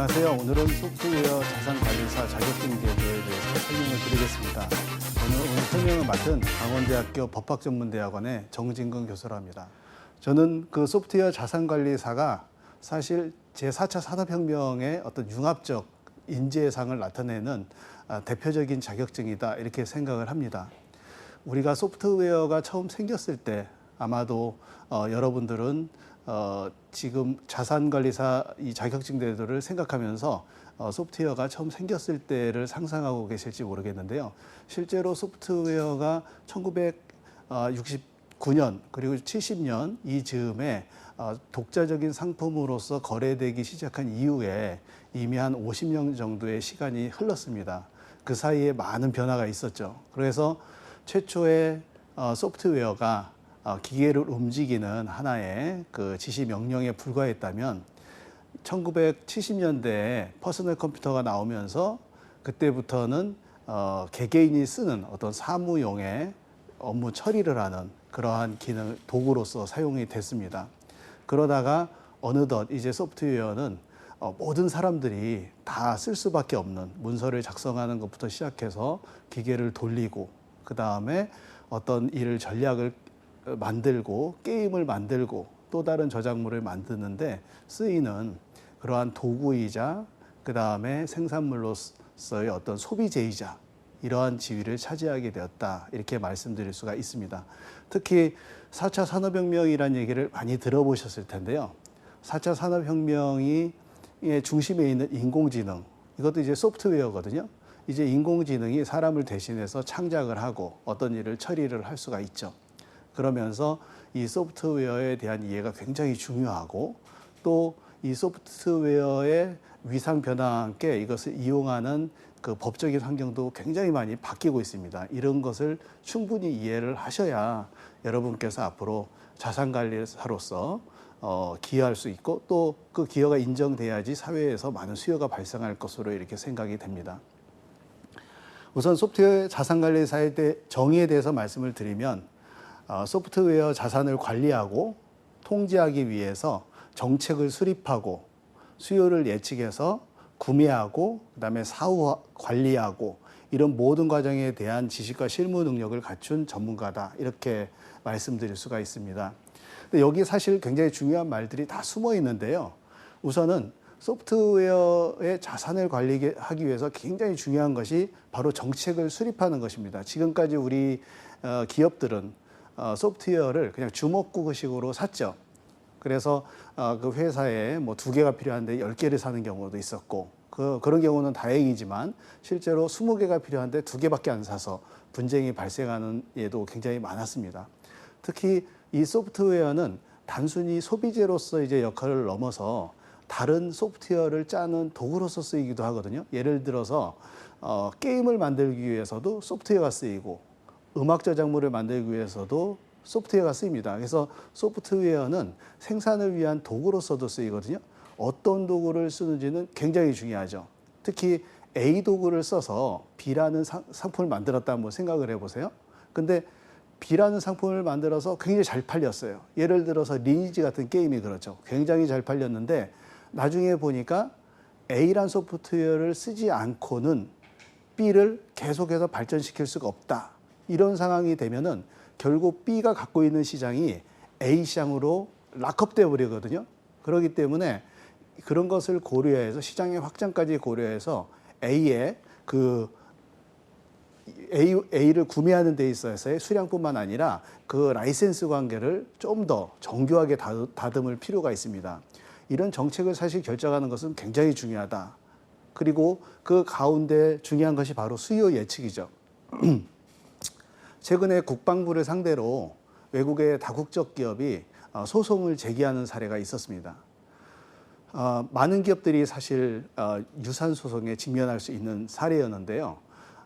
안녕하세요. 오늘은 소프트웨어 자산관리사 자격증 제도에 대해서 설명을 드리겠습니다. 저는 오늘 설명을 맡은 강원대학교 법학전문대학원의 정진근 교수라 합니다. 저는 그 소프트웨어 자산관리사가 사실 제4차 산업혁명의 어떤 융합적 인재상을 나타내는 아, 대표적인 자격증이다 이렇게 생각을 합니다. 우리가 소프트웨어가 처음 생겼을 때 아마도 어, 여러분들은 어, 지금 자산관리사 이 자격증 제도를 생각하면서 어, 소프트웨어가 처음 생겼을 때를 상상하고 계실지 모르겠는데요. 실제로 소프트웨어가 1969년 그리고 70년 이 즈음에 어, 독자적인 상품으로서 거래되기 시작한 이후에 이미 한 50년 정도의 시간이 흘렀습니다. 그 사이에 많은 변화가 있었죠. 그래서 최초의 어, 소프트웨어가 어, 기계를 움직이는 하나의 그 지시 명령에 불과했다면 1970년대에 퍼스널 컴퓨터가 나오면서 그때부터는 어, 개개인이 쓰는 어떤 사무용의 업무 처리를 하는 그러한 기능 도구로서 사용이 됐습니다. 그러다가 어느덧 이제 소프트웨어는 어, 모든 사람들이 다 쓸 수밖에 없는 문서를 작성하는 것부터 시작해서 기계를 돌리고 그 다음에 어떤 일을 전략을 어, 만들고 게임을 만들고 또 다른 저작물을 만드는데 쓰이는 그러한 도구이자 그 다음에 생산물로서의 어떤 소비재이자 이러한 지위를 차지하게 되었다 이렇게 말씀드릴 수가 있습니다. 특히 4차 산업혁명이라는 얘기를 많이 들어보셨을 텐데요. 4차 산업혁명이 의 중심에 있는 인공지능 이것도 이제 소프트웨어거든요. 이제 인공지능이 사람을 대신해서 창작을 하고 어떤 일을 처리를 할 수가 있죠. 그러면서 이 소프트웨어에 대한 이해가 굉장히 중요하고 또 이 소프트웨어의 위상 변화와 함께 이것을 이용하는 그 법적인 환경도 굉장히 많이 바뀌고 있습니다. 이런 것을 충분히 이해를 하셔야 여러분께서 앞으로 자산 관리사로서 어, 기여할 수 있고 또 그 기여가 인정돼야지 사회에서 많은 수요가 발생할 것으로 이렇게 생각이 됩니다. 우선 소프트웨어 자산 관리사의 대- 정의에 대해서 말씀을 드리면 어, 소프트웨어 자산을 관리하고 통제하기 위해서 정책을 수립하고 수요를 예측해서 구매하고 그다음에 사후 관리하고 이런 모든 과정에 대한 지식과 실무 능력을 갖춘 전문가다 이렇게 말씀드릴 수가 있습니다. 근데 여기 사실 굉장히 중요한 말들이 다 숨어 있는데요. 우선은 소프트웨어의 자산을 관리하기 위해서 굉장히 중요한 것이 바로 정책을 수립하는 것입니다. 지금까지 우리 어, 기업들은 어, 소프트웨어를 그냥 주먹구구식으로 샀죠. 그래서 어, 그 회사에 뭐 두 개가 필요한데 열 개를 사는 경우도 있었고 그 그런 경우는 다행이지만 실제로 스무 개가 필요한데 두 개밖에 안 사서 분쟁이 발생하는 예도 굉장히 많았습니다. 특히 이 소프트웨어는 단순히 소비재로서 이제 역할을 넘어서 다른 소프트웨어를 짜는 도구로서 쓰이기도 하거든요. 예를 들어서 어, 게임을 만들기 위해서도 소프트웨어가 쓰이고 음악 저작물을 만들기 위해서도 소프트웨어가 쓰입니다. 그래서 소프트웨어는 생산을 위한 도구로서도 쓰이거든요. 어떤 도구를 쓰는지는 굉장히 중요하죠. 특히 A 도구를 써서 B라는 상, 상품을 만들었다 한번 생각을 해보세요. 근데 B라는 상품을 만들어서 굉장히 잘 팔렸어요. 예를 들어서 리니지 같은 게임이 그렇죠. 굉장히 잘 팔렸는데 나중에 보니까 A란 소프트웨어를 쓰지 않고는 B를 계속해서 발전시킬 수가 없다. 이런 상황이 되면은 결국 B가 갖고 있는 시장이 A 시장으로 락업돼 버리거든요. 그렇기 때문에 그런 것을 고려해서 시장의 확장까지 고려해서 A의 그 A, A를 구매하는 데 있어서의 수량뿐만 아니라 그 라이센스 관계를 좀 더 정교하게 다- 다듬을 필요가 있습니다. 이런 정책을 사실 결정하는 것은 굉장히 중요하다. 그리고 그 가운데 중요한 것이 바로 수요 예측이죠. 최근에 국방부를 상대로 외국의 다국적 기업이 어, 소송을 제기하는 사례가 있었습니다. 어, 많은 기업들이 사실 어, 유산 소송에 직면할 수 있는 사례였는데요.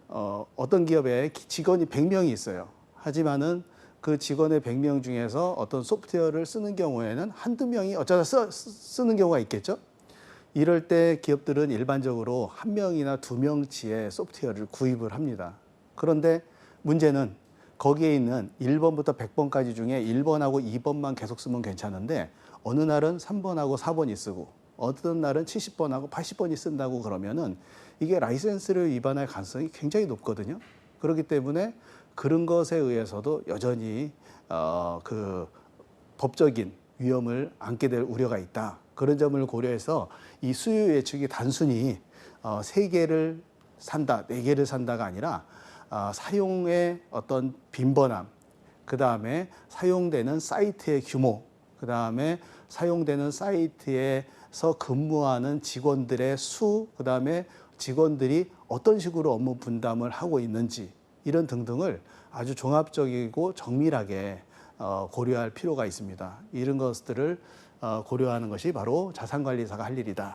어, 어떤 기업에 기- 직원이 100명이 있어요. 하지만은 그 직원의 100명 중에서 어떤 소프트웨어를 쓰는 경우에는 한두 명이 어쩌다 써, 쓰, 는 경우가 있겠죠. 이럴 때 기업들은 일반적으로 한 명이나 두 명치의 소프트웨어를 구입을 합니다. 그런데 문제는 거기에 있는 1번부터 100번까지 중에 1번하고 2번만 계속 쓰면 괜찮은데 어느 날은 3번하고 4번이 쓰고 어떤 날은 70번하고 80번이 쓴다고 그러면은 이게 라이센스를 위반할 가능성이 굉장히 높거든요. 그렇기 때문에 그런 것에 의해서도 여전히 어, 그 법적인 위험을 안게 될 우려가 있다. 그런 점을 고려해서 이 수요 예측이 단순히 어, 세 개를 산다, 네 개를 산다가 아니라 어, 사용의 어떤 빈번함, 그 다음에 사용되는 사이트의 규모, 그 다음에 사용되는 사이트에서 근무하는 직원들의 수, 그 다음에 직원들이 어떤 식으로 업무 분담을 하고 있는지 이런 등등을 아주 종합적이고 정밀하게 어, 고려할 필요가 있습니다. 이런 것들을 어, 고려하는 것이 바로 자산관리사가 할 일이다.